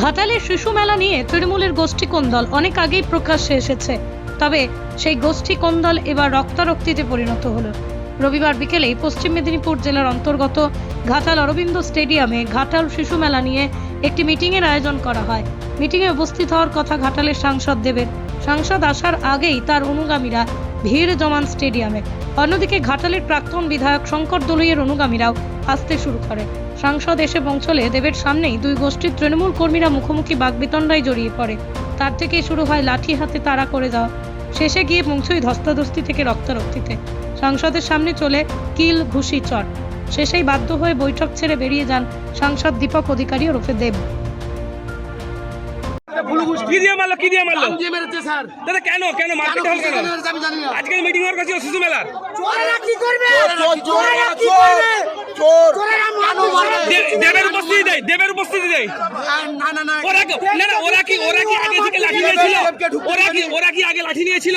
ঘাটালের শিশু মেলা নিয়ে তৃণমূলের গোষ্ঠী কোন্দল অনেক আগেই প্রকাশ্যে এসেছে। তবে সেই গোষ্ঠী কোন্দল এবার রক্তারক্তিতে পরিণত হলো। রবিবার বিকেলেই পশ্চিম মেদিনীপুর জেলার অন্তর্গত ঘাটাল অরবিন্দ স্টেডিয়ামে ঘাটাল শিশু মেলা নিয়ে একটি মিটিংয়ের আয়োজন করা হয়। মিটিংয়ে উপস্থিত হওয়ার কথা ঘাটালের সাংসদ দেবের। সাংসদ আসার আগেই তার অনুগামীরা ভিড় জমান স্টেডিয়ামে। অন্যদিকে ঘাটালের প্রাক্তন বিধায়ক শঙ্কর দলুইয়ের অনুগামীরাও আসতে শুরু করে। সাংসদ এসে পৌঁছলে দেবের সামনেই দুই গোষ্ঠীর তৃণমূল কর্মীরা মুখোমুখি বাগবিতণ্ডায় জড়িয়ে পড়ে। তার থেকেই শুরু হয় লাঠি হাতে তাড়া করে যাওয়া। শেষে গিয়ে পৌঁছই ধস্তাধস্তি থেকে রক্তারক্তিতে। সাংসদের সামনে চলে কিল ঘুষি চট শেষেই বাধ্য হয়ে বৈঠক ছেড়ে বেরিয়ে যান সাংসদ দীপক অধিকারী ওরফে দেব। কি দিয়ে মারলো কি দিয়ে মারলো? দিয়ে মেরেছে স্যার। দাদা কেন কেন মারপিট হল কেন? আমি জানি না। আজকে মিটিং হওয়ার কাছে শিশু মেলার। চোরেরা কি করবে? চোর, চোর, চোরেরা কি করবে চোর। চোরেরা মানুষ। দেবের উপস্থিতি দেয় দেবের উপস্থিতি দেয়। না না না। ওরা কি না না ওরা কি ওরা কি আগে থেকে লাঠি নিয়েছিল? ওরা কি ওরা কি আগে লাঠি নিয়েছিল?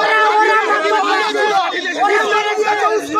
ওরা ওরা ওরা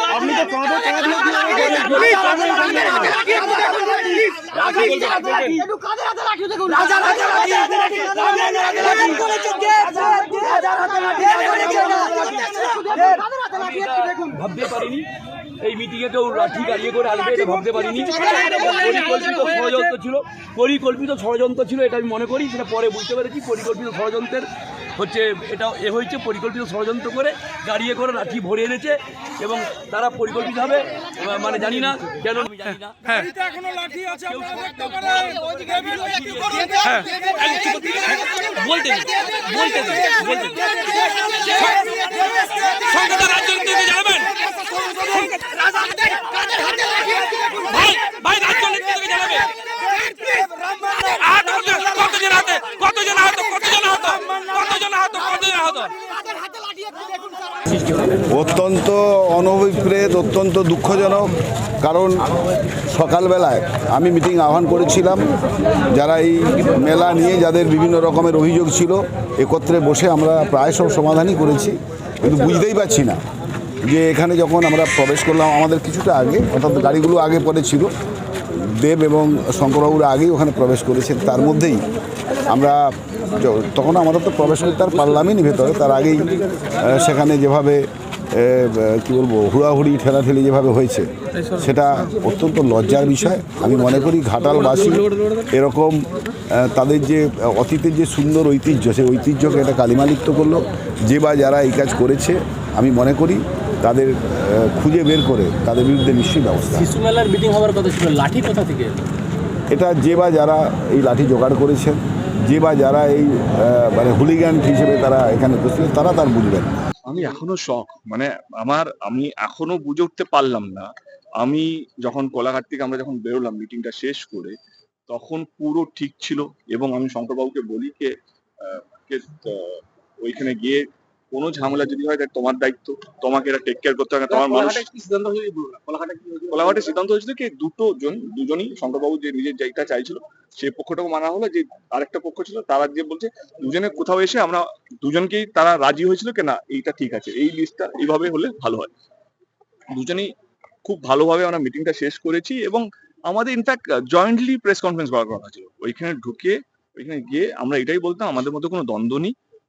একটু দেখুন ভাবতে পারিনি এই মিটিং এ কেউ লাঠি গাড়িয়ে করে আসবে এটা ভাবতে পারিনি পরিকল্পিত ষড়যন্ত্র ছিল পরিকল্পিত ষড়যন্ত্র ছিল এটা আমি মনে করি সেটা পরে বুঝতে পেরেছি পরিকল্পিত ষড়যন্ত্রের হচ্ছে এটা এ হয়েছে পরিকল্পিত ষড়যন্ত্র করে গাড়িয়ে করে লাঠি ভরে এনেছে এবং তারা পরিকল্পিতভাবে হবে মানে জানি না কেন আমি জানি না হ্যাঁ হ্যাঁ বলতে বলতে বলতে অত্যন্ত অনভিপ্রেত, অত্যন্ত দুঃখজনক, কারণ সকালবেলায় আমি মিটিং আহ্বান করেছিলাম, যারা এই মেলা নিয়ে, যাদের বিভিন্ন রকমের অভিযোগ ছিল, একত্রে বসে আমরা প্রায় সব সমাধানই করেছি, কিন্তু বুঝতেই পারছি না যে এখানে যখন আমরা প্রবেশ করলাম, আমাদের কিছুটা আগে, অর্থাৎ গাড়িগুলো আগে পরে ছিল, দেব এবং শঙ্করবাবুরা আগেই ওখানে প্রবেশ করেছেন, তার মধ্যেই আমরা তখন আমাদের তো প্রবেশ করতে আর পারলামই ভেতরে তার আগেই সেখানে যেভাবে কি বলব হুড়াহুড়ি ঠেলাঠেলি যেভাবে হয়েছে সেটা অত্যন্ত লজ্জার বিষয়। আমি মনে করি ঘাটালবাসী এরকম তাদের যে অতীতের যে সুন্দর ঐতিহ্য সেই ঐতিহ্যকে এটা কালিমালিপ্ত করল। যে বা যারা এই কাজ করেছে আমি মনে করি তাদের খুঁজে বের করে তাদের বিরুদ্ধে নিশ্চয়ই ব্যবস্থা। শিশু মেলার মিটিং হওয়ার কথা ছিল লাঠি কোথা থেকে এটা যে বা যারা এই লাঠি জোগাড় করেছেন যে বা যারা এই মানে হুলিগান হিসেবে তারা এখানে উপস্থিত তারা তার বুঝবেন। আমি এখনও শখ মানে আমার, আমি এখনও বুঝে উঠতে পারলাম না। আমি যখন কোলাঘাট থেকে আমরা যখন বেরোলাম মিটিংটা শেষ করে, তখন পুরো ঠিক ছিল এবং আমি শঙ্করবাবুকে বলি কে ওইখানে গিয়ে কোনো ঝামেলা যদি হয় তাহলে তোমার দায়িত্ব। তোমাকে এটা টেক কেয়ার করতে হবে তোমার মানুষ কোলাঘাটের সিদ্ধান্ত হয়েছিল? কি দুটো জন দুজনই শঙ্করবাবু যে নিজের জায়গা চাইছিল সেই পক্ষটাকে মানা হলো যে আরেকটা পক্ষ ছিল তারা যে বলছে দুজনে কোথাও এসে আমরা দুজনকেই তারা রাজি হয়েছিল কি না এইটা ঠিক আছে। এই লিস্টটা এইভাবে হলে ভালো হয়। দুজনেই খুব ভালোভাবে আমরা মিটিংটা শেষ করেছি এবং আমাদের ইনফ্যাক্ট জয়েন্টলি প্রেস কনফারেন্স করা হয়েছিল। ওইখানে ঢুকে ওইখানে গিয়ে আমরা এটাই বলতাম আমাদের মধ্যে কোনো দ্বন্দ্ব নেই।